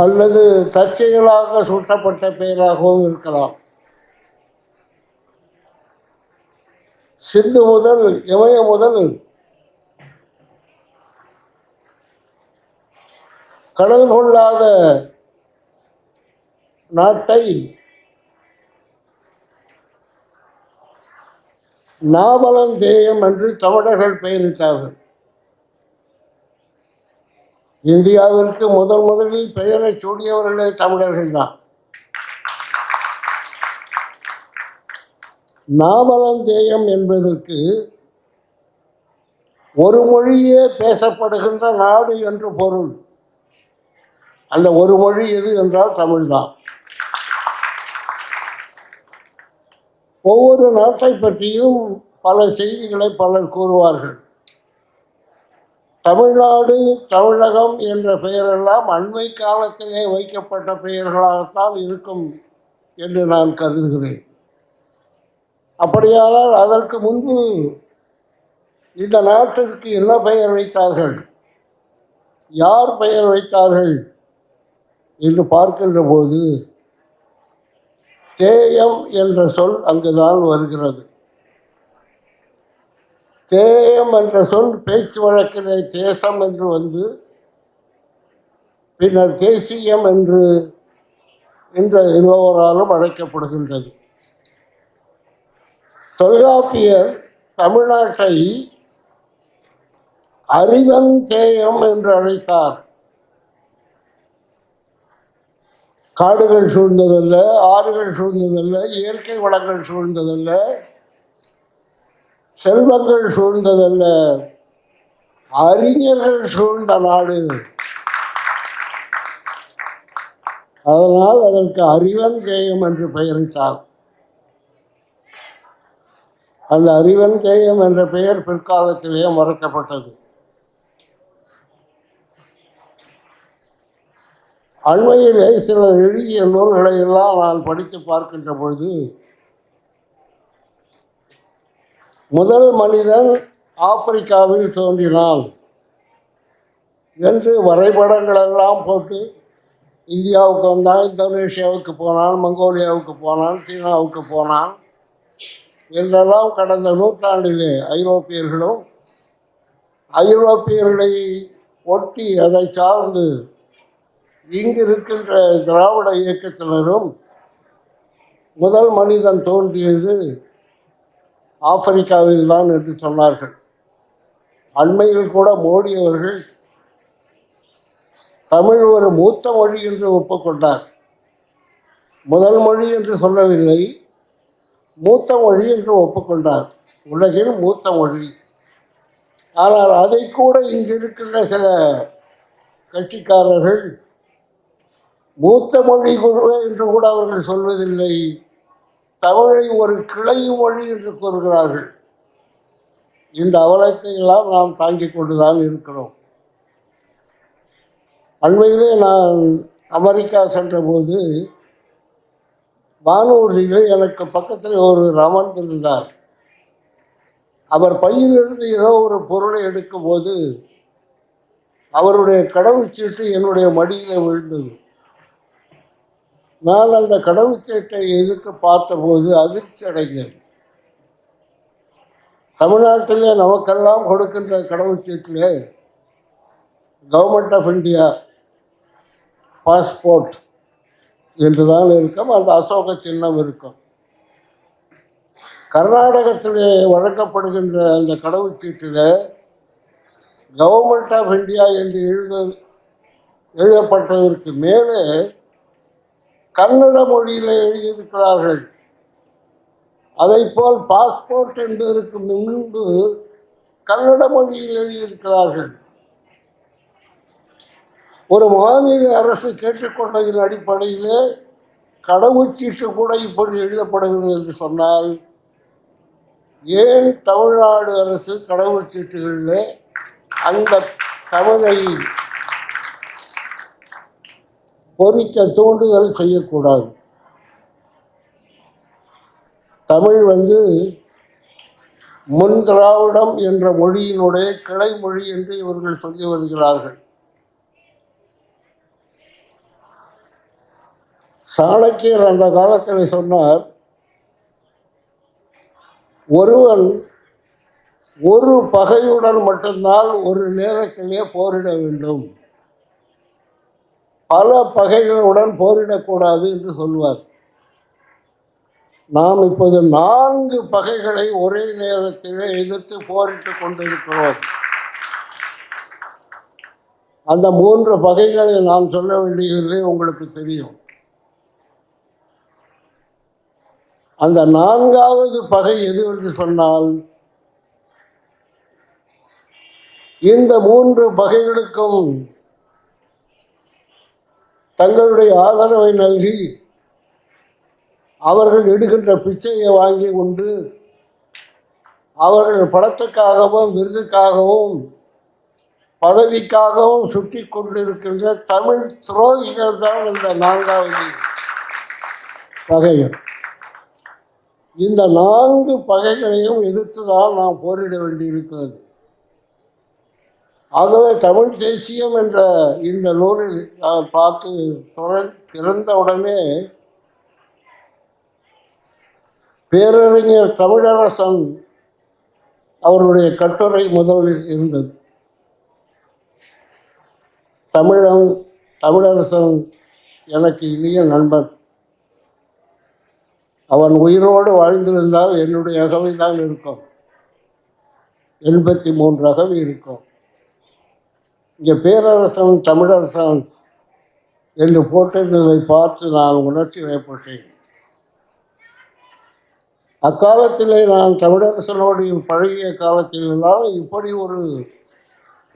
அல்லது தற்செயலாக சூட்டப்பட்ட பெயராகவும் இருக்கலாம். சிந்து முதல் இமய முதல் கடல் கொள்ளாத நாட்டை நாவலந்தேயம் என்று தமிழர்கள் பெயரிட்டார்கள். இந்தியாவிற்கு முதல் முதலில் பெயரை சூடியவர்களே தமிழர்கள் தான் நாவலந்தேயம் என்பதற்கு ஒரு மொழியே பேசப்படுகின்ற நாடு என்று பொருள். அந்த ஒரு மொழி எது என்றால் தமிழ்தான். ஒவ்வொரு நாட்டை பற்றியும் பல செய்திகளை பலர் கூறுவார்கள். தமிழ்நாடு தமிழகம் என்ற பெயரெல்லாம் அண்மை காலத்திலே வைக்கப்பட்ட பெயர்களாகத்தான் இருக்கும் என்று நான் கருதுகிறேன். அப்படியானால் அதற்கு முன்பு இந்த நாட்டிற்கு என்ன பெயர் வைத்தார்கள்? யார் பெயர் வைத்தார்கள்? என்று பார்க்கின்ற போது தேயம் என்ற சொல் அங்குதான் வருகிறது. தேயம் என்ற சொல் பேச்சு வழக்கிலே தேசம் என்று வந்து பின்னர் தேசியம் என்று என்ற இருவராலும் அழைக்கப்படுகின்றது. தொல்காப்பியர் தமிழ்நாட்டை அறிவன் தேயம் என்று அழைத்தார். காடுகள் சூழ்ந்ததல்ல ஆறுகள் சூழ்ந்ததல்ல இயற்கை வளங்கள் சூழ்ந்ததல்ல. செல்வங்கள் சூழ்ந்ததல்ல அறிஞர்கள் சூழ்ந்த நாடு. அதனால் அதற்கு அறிவன் தேயம் என்று பெயரிட்டார். அந்த அறிவன் தேயம் என்ற பெயர் பிற்காலத்திலேயே மறக்கப்பட்டது. அண்மையிலே சிலர் எழுதிய நூல்களை எல்லாம் நான் படித்து பார்க்கின்ற பொழுது முதல் மனிதன் ஆப்பிரிக்காவில் தோன்றினான் என்று வரைபடங்கள் எல்லாம் போட்டு இந்தியாவுக்கு வந்தான் இந்தோனேஷியாவுக்கு போனான் மங்கோலியாவுக்கு போனான் சீனாவுக்கு போனான் என்றெல்லாம் கடந்த நூற்றாண்டிலே ஐரோப்பியர்களும் ஐரோப்பியர்களை ஒட்டி அதை சார்ந்து இங்கு இருக்கின்ற திராவிட இயக்கத்தினரும் முதல் மனிதன் தோன்றியது ஆப்பிரிக்காவில் தான் என்று சொன்னார்கள். அண்மையில் கூட மோடி அவர்கள் தமிழ் ஒரு மூத்த மொழி என்று ஒப்புக்கொண்டார். முதல் மொழி என்று சொல்லவில்லை மூத்த மொழி என்று ஒப்புக்கொண்டார். உலகில் மூத்த மொழி. ஆனால் அதை கூட இங்கிருக்கின்ற சில கட்சிக்காரர்கள் மூத்த மொழி கூட என்று கூட அவர்கள் சொல்வதில்லை. தமிழை ஒரு கிளை மொழி என்று கூறுகிறார்கள். இந்த அவலத்தை எல்லாம் நாம் தாங்கிக் கொண்டுதான் இருக்கிறோம். அண்மையிலே நான் அமெரிக்கா சென்றபோது வானூர்தியிலே எனக்கு பக்கத்தில் ஒரு அமர்ந்திருந்தார் அவர் பையிலிருந்து ஏதோ ஒரு பொருளை எடுக்கும்போது அவருடைய கடவுச்சீட்டு என்னுடைய மடியில் விழுந்தது. நான் அந்த கடவுச்சீட்டை எடுத்து பார்த்தபோது அதிர்ச்சி அடைந்தேன். தமிழ்நாட்டிலே நமக்கெல்லாம் கொடுக்கின்ற கடவுச்சீட்டிலே கவர்மெண்ட் ஆஃப் இந்தியா பாஸ்போர்ட் என்று தான் இருக்கும் அந்த அசோக சின்னம் இருக்கும். கர்நாடகத்திலே வழங்கப்படுகின்ற அந்த கடவுச்சீட்டில் கவர்மெண்ட் ஆஃப் இந்தியா என்று எழுத எழுதப்பட்டதற்கு மேலே கன்னட மொழியில் எழுதியிருக்கிறார்கள். அதைப்போல் பாஸ்போர்ட் என்பதற்கு முன்பு கன்னட மொழியில் எழுதியிருக்கிறார்கள். ஒரு மாநில அரசு கேட்டுக்கொண்டதின் அடிப்படையிலே கடவுச்சீட்டு கூட இப்படி எழுதப்படுகிறது என்று சொன்னால் ஏன் தமிழ்நாடு அரசு கடவுச்சீட்டுகளில் அந்த தமிழை பொறிக்க தூண்டுதல் செய்யக்கூடாது. தமிழ் வந்து முன் திராவிடம் என்ற மொழியினுடைய கிளை மொழி என்று இவர்கள் சொல்லி வருகிறார்கள். சாணக்கியர் அந்த காலத்தில் சொன்னார் ஒருவன் ஒரு பகையுடன் மட்டும்தான் ஒரு நேரத்திலே போரிட வேண்டும். பல பகைகளுடன் போரிடக்கூடாது என்று சொல்வார். நாம் இப்போது நான்கு பகைகளை ஒரே நேரத்திலே எதிர்த்து போரிட்டு கொண்டிருக்கிறோம். அந்த மூன்று பகைகளை நான் சொல்ல வேண்டியதில்லை உங்களுக்கு தெரியும். அந்த நான்காவது பகை எது என்று சொன்னால் இந்த மூன்று பகைகளுக்கும் தங்களுடைய ஆதரவை நல்கி அவர்கள் எடுகின்ற பிச்சையை வாங்கி கொண்டு அவர்கள் படத்துக்காகவும் விருதுக்காகவும் பதவிக்காகவும் சுற்றி கொண்டிருக்கின்ற தமிழ் துரோகிகள் தான் இந்த நான்காவது பகைகள். இந்த நான்கு பகைகளையும் எதிர்த்து தான் நாம் போரிட வேண்டியிருக்கிறது. ஆகவே தமிழ் தேசியம் என்ற இந்த நூலில் நான் பார்த்து துற- திறந்தவுடனே பேரறிஞர் தமிழரசன் அவருடைய கட்டுரை முதலில் இருந்தது. தமிழன் தமிழரசன் எனக்கு இனிய நண்பன். அவன் உயிரோடு வாழ்ந்திருந்தால் என்னுடைய அகவை தான் இருக்கும். எண்பத்தி மூன்று அகவை இருக்கும். இங்கே பேரரசன் தமிழரசன் என்று போட்டிருந்ததை பார்த்து நான் உணர்ச்சி வயப்பட்டேன் அக்காலத்திலே நான் தமிழரசனோடு பழகிய காலத்திலெல்லாம் இப்படி ஒரு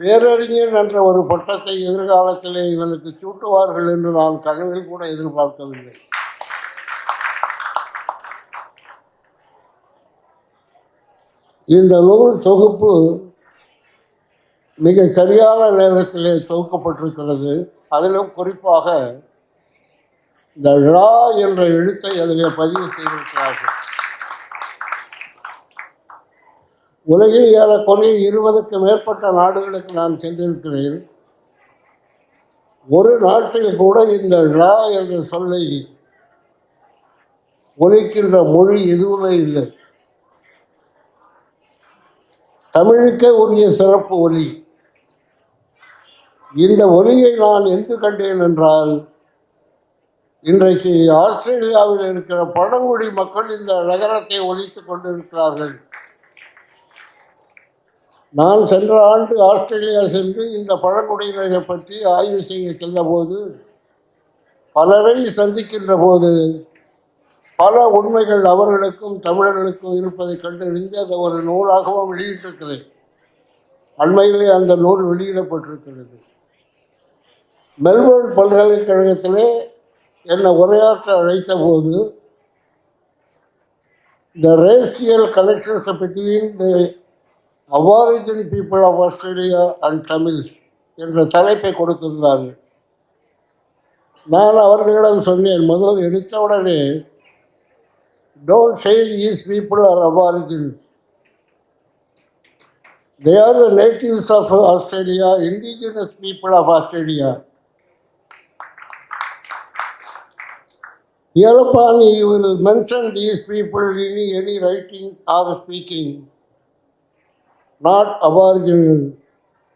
பேரறிஞர் என்ற ஒரு பட்டத்தை எதிர்காலத்திலே இவனுக்கு சூட்டுவார்கள் என்று நான் கனவில் கூட எதிர்பார்க்கவில்லை. இந்த நூல் தொகுப்பு மிக சரியான நேரத்திலே தொகுக்கப்பட்டிருக்கிறது. அதிலும் குறிப்பாக இந்த ழா என்ற எழுத்தை அதிலே பதிவு செய்திருக்கிறார்கள். உலகில் ஏறக்குறைய இருபதுக்கு மேற்பட்ட நாடுகளுக்கு நான் சென்றிருக்கிறேன். ஒரு நாட்டில் கூட இந்த ழா என்ற சொல்லை ஒலிக்கின்ற மொழி எதுவுமே இல்லை. தமிழுக்கே உரிய சிறப்பு ஒலி. இந்த ஒலியை நான் எங்கு கண்டேன் என்றால் இன்றைக்கு ஆஸ்திரேலியாவில் இருக்கிற பழங்குடி மக்கள் இந்த நகரத்தை ஒலித்துக் கொண்டிருக்கிறார்கள். நான் சென்ற ஆண்டு ஆஸ்திரேலியா சென்று இந்த பழங்குடியினரை பற்றி ஆய்வு செய்ய சென்றபோது பலரை சந்திக்கின்ற போது பல உண்மைகள் அவர்களுக்கும் தமிழர்களுக்கும் இருப்பதை கண்டறிந்து அதை ஒரு நூலாகவும் வெளியிட்டிருக்கிறேன். அண்மையிலே அந்த நூல் வெளியிடப்பட்டிருக்கிறது. மெல்போர்ன் பல்கலைக்கழகத்திலே என்னை உரையாற்ற அழைத்த போது the racial connections between the aborigine people of Australia and Tamils என்ற தலைப்பை கொடுத்திருந்தார்கள். நான் அவர்களிடம் சொன்னேன் முதல் எடுத்தவுடனே don't say these people are aborigines they are the natives of Australia indigenous people of Australia hereupon you will mention these people in any writing or speaking. Not aboriginal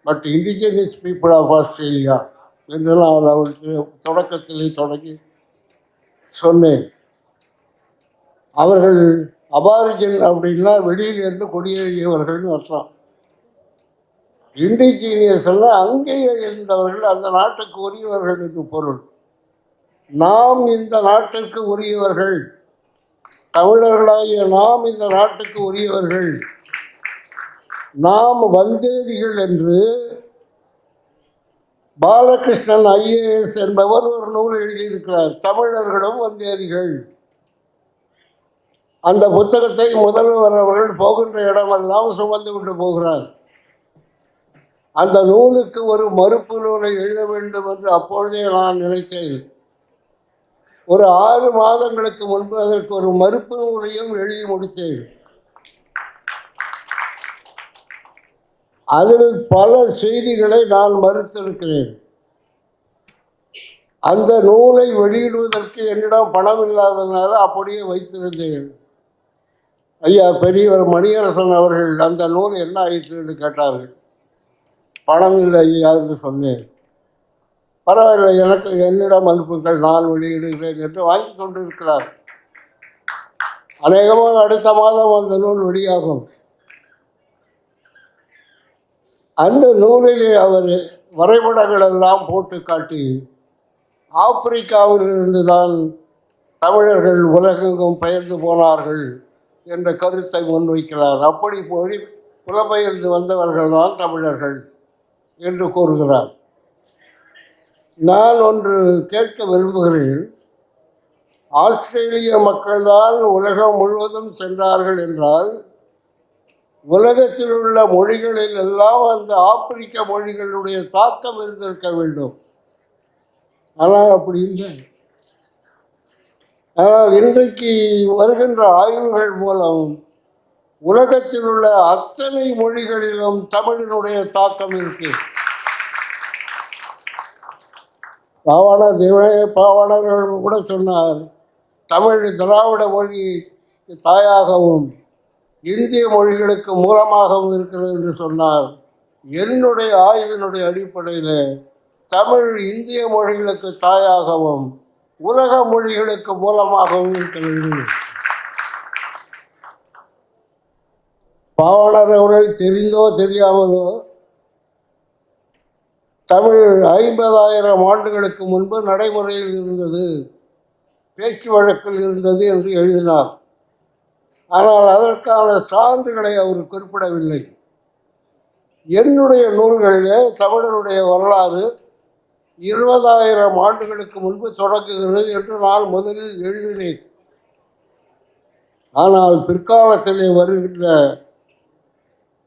but indigenous people of australia. என்று நான் அவருக்கு தொடக்கத்திலே தொடங்கி சொன்னேன். அவர்கள் அபாரிஜன் அப்படின்னா வெளியில் இருந்து குடியேறியவர்கள்னு அர்த்தம். இண்டிஜீனியஸ்னால் அங்கேயே இருந்தவர்கள் அந்த நாட்டுக்கு உரியவர்கள் என்று பொருள். நாம் இந்த நாட்டிற்கு உரியவர்கள். தமிழர்களாகிய நாம் இந்த நாட்டுக்கு உரியவர்கள். நாம் வந்தேரிகள் என்று பாலகிருஷ்ணன் ஐஏஎஸ் என்பவர் ஒரு நூல் எழுதியிருக்கிறார். தமிழர்களும் வந்தேரிகள் அந்த புத்தகத்தை முதல்வர் அவர்கள் போகின்ற இடமெல்லாம் சுமந்து கொண்டு போகிறார். அந்த நூலுக்கு ஒரு மறுப்பு நூலை எழுத வேண்டும் என்று அப்பொழுதே நான் நினைத்தேன். ஒரு ஆறு மாதங்களுக்கு முன்பு அதற்கு ஒரு மறுப்பு நூலையும் எழுதி முடித்தேன். அதில் பல செய்திகளை நான் மறுத்திருக்கிறேன். அந்த நூலை வெளியிடுவதற்கு என்னிடம் பணம் இல்லாததுனால அப்படியே வைத்திருந்தேன். ஐயா பெரியவர் மணியரசன் அவர்கள் அந்த நூல் என்ன ஆயிற்று? என்று கேட்டார்கள். பணம் இல்லை ஐயா என்று சொன்னேன். பரவாயில்லை எனக்கு என்னிடம் அனுப்புங்கள் நான் வெளியிடுகிறேன் என்று வாங்கி கொண்டிருக்கிறார். அநேகமாக அடுத்த மாதம் அந்த நூல் வெளியாகும். அந்த நூலிலே அவர் வரைபடங்கள் எல்லாம் போட்டு காட்டி ஆப்பிரிக்காவிலிருந்து தான் தமிழர்கள் உலகெங்கும் பெயர்ந்து போனார்கள் என்ற கருத்தை முன்வைக்கிறார். அப்படி போய் புலம்பெயர்ந்து வந்தவர்கள் தான் தமிழர்கள் என்று கூறுகிறார். நான் ஒன்று கேட்க விரும்புகிறேன். ஆஸ்திரேலிய மக்கள்தான் உலகம் முழுவதும் சென்றார்கள் என்றால் உலகத்தில் உள்ள மொழிகளில் எல்லாம் அந்த ஆப்பிரிக்க மொழிகளுடைய தாக்கம் இருந்திருக்க வேண்டும். ஆனால் அப்படி இல்லை. ஆனால் இன்றைக்கு வருகின்ற ஆய்வுகள் மூலம் உலகத்தில் உள்ள அத்தனை மொழிகளிலும் தமிழினுடைய தாக்கம் இருக்கு. பாவாணர் தேவனே பாவாணர் கூட சொன்னார். தமிழ் திராவிட மொழி தாயாகவும் இந்திய மொழிகளுக்கு மூலமாகவும் இருக்கிறது என்று சொன்னார். என்னுடைய ஆய்வினுடைய அடிப்படையில் தமிழ் இந்திய மொழிகளுக்கு தாயாகவும் உலக மொழிகளுக்கு மூலமாகவும் இருக்கிறது. பாவலர் அவர்கள் தெரிந்தோ தெரியாமலோ தமிழ் ஐம்பதாயிரம் ஆண்டுகளுக்கு முன்பு நடைமுறையில் இருந்தது. பேச்சு வழக்கில் இருந்தது என்று எழுதினார். ஆனால் அதற்கான சான்றுகளை அவர் குறிப்பிடவில்லை. என்னுடைய நூல்களிலே தமிழருடைய வரலாறு இருபதாயிரம் ஆண்டுகளுக்கு முன்பு தொடங்குகிறது என்று நான் முதலில் எழுதினேன். ஆனால் பிற்காலத்திலே வருகின்ற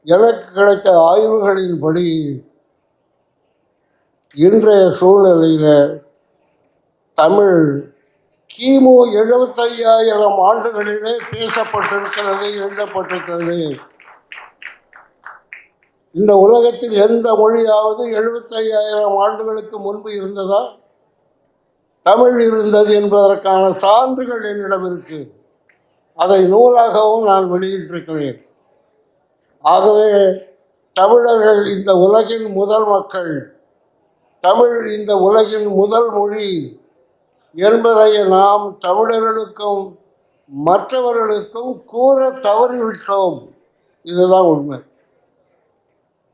எனக்கு கிடைத்த ஆய்வுகளின்படி இன்றைய சூழ்நிலையில் தமிழ் கிமு எழுபத்தையாயிரம் ஆண்டுகளிலே பேசப்பட்டிருக்கிறது எழுதப்பட்டிருக்கிறது. இந்த உலகத்தில் எந்த மொழியாவது எழுபத்தையாயிரம் ஆண்டுகளுக்கு முன்பு இருந்ததா? தமிழ் இருந்தது என்பதற்கான சான்றுகள் என்னிடம் இருக்கு. அதை நூலாகவும் நான் வெளியிட்டிருக்கிறேன். ஆகவே தமிழர்கள் இந்த உலகின் முதல் மக்கள் தமிழ் இந்த உலகின் முதல் மொழி என்பதை நாம் தமிழர்களுக்கும் மற்றவர்களுக்கும் கூற தவறிவிட்டோம். இதுதான் உண்மை.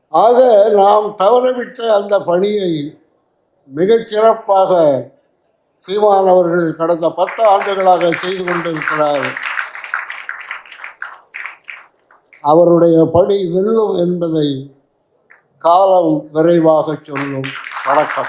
ஆக நாம் தவறவிட்ட அந்த பணியை மிகச் சிறப்பாக சீமான் அவர்கள் கடந்த பத்து ஆண்டுகளாக செய்து கொண்டிருக்கிறார். அவருடைய பணி வெல்லும் என்பதை காலம் விரைவாக சொல்லும். வணக்கம்.